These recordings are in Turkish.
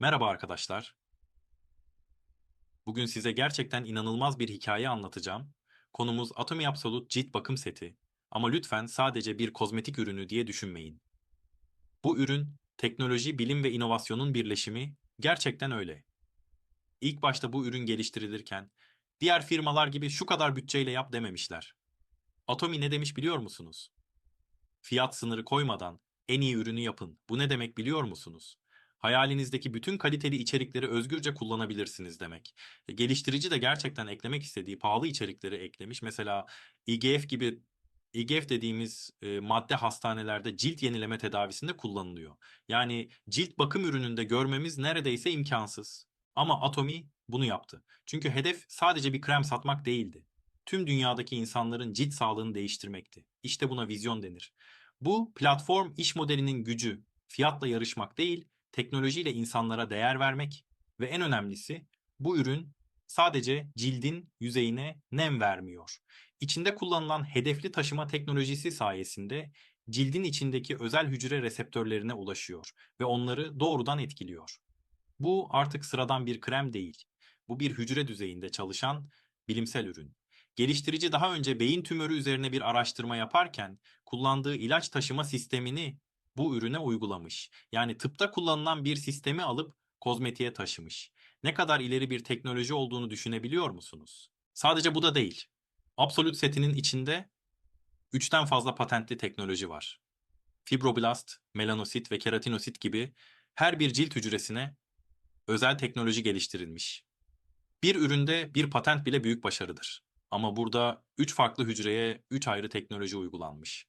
Merhaba arkadaşlar. Bugün size gerçekten inanılmaz bir hikaye anlatacağım. Konumuz Atomy Absolute cilt bakım seti. Ama lütfen sadece bir kozmetik ürünü diye düşünmeyin. Bu ürün, teknoloji, bilim ve inovasyonun birleşimi gerçekten öyle. İlk başta bu ürün geliştirilirken, diğer firmalar gibi şu kadar bütçeyle yap dememişler. Atomy ne demiş biliyor musunuz? Fiyat sınırı koymadan en iyi ürünü yapın. Bu ne demek biliyor musunuz? Hayalinizdeki bütün kaliteli içerikleri özgürce kullanabilirsiniz demek. E, Geliştirici de gerçekten eklemek istediği pahalı içerikleri eklemiş. Mesela IGF gibi IGF dediğimiz e, madde hastanelerde cilt yenileme tedavisinde kullanılıyor. Yani cilt bakım ürününde görmemiz neredeyse imkansız. Ama Atomy bunu yaptı. Çünkü hedef sadece bir krem satmak değildi. Tüm dünyadaki insanların cilt sağlığını değiştirmekti. İşte buna vizyon denir. Bu platform iş modelinin gücü, fiyatla yarışmak değil, teknolojiyle insanlara değer vermek ve en önemlisi bu ürün sadece cildin yüzeyine nem vermiyor. İçinde kullanılan hedefli taşıma teknolojisi sayesinde cildin içindeki özel hücre reseptörlerine ulaşıyor ve onları doğrudan etkiliyor. Bu artık sıradan bir krem değil. Bu bir hücre düzeyinde çalışan bilimsel ürün. Geliştirici daha önce beyin tümörü üzerine bir araştırma yaparken kullandığı ilaç taşıma sistemini bu ürüne uygulamış. Yani tıpta kullanılan bir sistemi alıp kozmetiğe taşımış. Ne kadar ileri bir teknoloji olduğunu düşünebiliyor musunuz? Sadece bu da değil. Absolute setinin içinde 3'ten fazla patentli teknoloji var. Fibroblast, melanosit ve keratinosit gibi her bir cilt hücresine özel teknoloji geliştirilmiş. Bir üründe bir patent bile büyük başarıdır. Ama burada 3 farklı hücreye 3 ayrı teknoloji uygulanmış.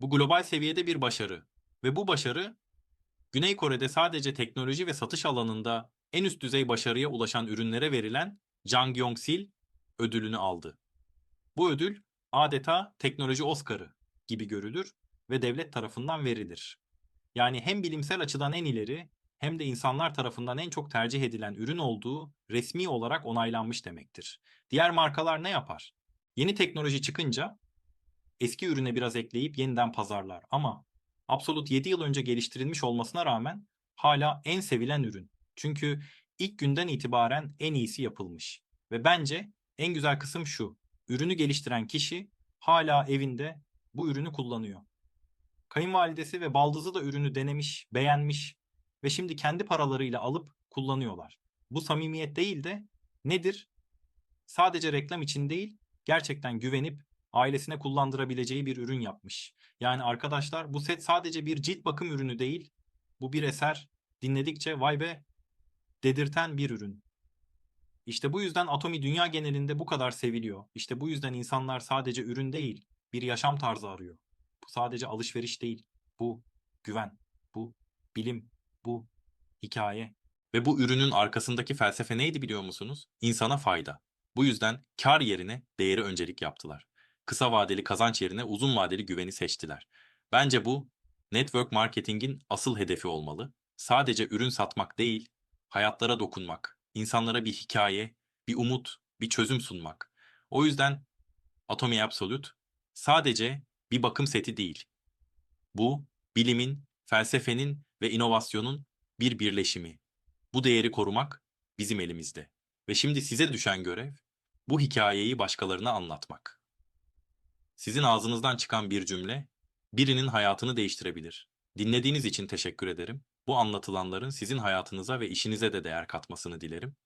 Bu global seviyede bir başarı ve bu başarı Güney Kore'de sadece teknoloji ve satış alanında en üst düzey başarıya ulaşan ürünlere verilen Jang Yong-sil ödülünü aldı. Bu ödül adeta teknoloji Oscar'ı gibi görülür ve devlet tarafından verilir. Yani hem bilimsel açıdan en ileri hem de insanlar tarafından en çok tercih edilen ürün olduğu resmi olarak onaylanmış demektir. Diğer markalar ne yapar? Yeni teknoloji çıkınca eski ürüne biraz ekleyip yeniden pazarlar ama Absolut 7 yıl önce geliştirilmiş olmasına rağmen hala en sevilen ürün. Çünkü ilk günden itibaren en iyisi yapılmış. Ve bence en güzel kısım şu. Ürünü geliştiren kişi hala evinde bu ürünü kullanıyor. Kayınvalidesi ve baldızı da ürünü denemiş, beğenmiş ve şimdi kendi paralarıyla alıp kullanıyorlar. Bu samimiyet değil de nedir? Sadece reklam için değil, gerçekten güvenip ailesine kullandırabileceği bir ürün yapmış. Yani arkadaşlar bu set sadece bir cilt bakım ürünü değil, bu bir eser. Dinledikçe vay be dedirten bir ürün. İşte bu yüzden Atomy dünya genelinde bu kadar seviliyor. İşte bu yüzden insanlar sadece ürün değil, bir yaşam tarzı arıyor. Bu sadece alışveriş değil. Bu güven, bu bilim, bu hikaye. Ve bu ürünün arkasındaki felsefe neydi biliyor musunuz? İnsana fayda. Bu yüzden kar yerine değeri öncelik yaptılar. Kısa vadeli kazanç yerine uzun vadeli güveni seçtiler. Bence bu network marketingin asıl hedefi olmalı. Sadece ürün satmak değil, hayatlara dokunmak, insanlara bir hikaye, bir umut, bir çözüm sunmak. O yüzden Atomy Absolute sadece bir bakım seti değil. Bu bilimin, felsefenin ve inovasyonun bir birleşimi. Bu değeri korumak bizim elimizde. Ve şimdi size düşen görev bu hikayeyi başkalarına anlatmak. Sizin ağzınızdan çıkan bir cümle birinin hayatını değiştirebilir. Dinlediğiniz için teşekkür ederim. Bu anlatılanların sizin hayatınıza ve işinize de değer katmasını dilerim.